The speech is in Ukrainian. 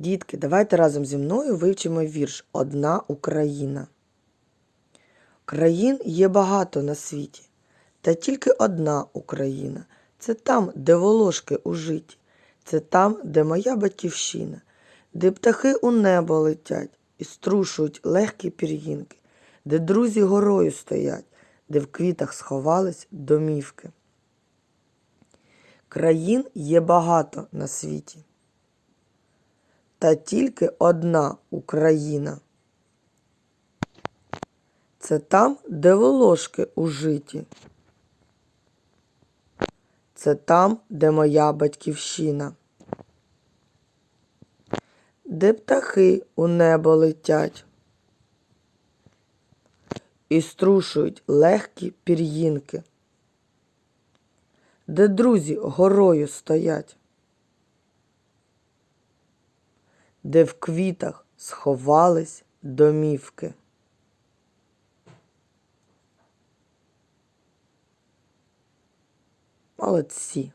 Дітки, давайте разом зі мною вивчимо вірш Одна Україна. Країн є багато на світі, та тільки одна Україна. Це там, де волошки у житі, це там, де моя батьківщина, де птахи у небо летять і струшують легкі пір'їнки, де друзі горою стоять, де в квітах сховались домівки. Країн є багато на світі, та тільки одна Україна. Це там, де волошки у житі. Це там, де моя батьківщина. Де птахи у небо летять і струшують легкі пір'їнки, де друзі горою стоять, де в квітах сховались домівки. Молодці.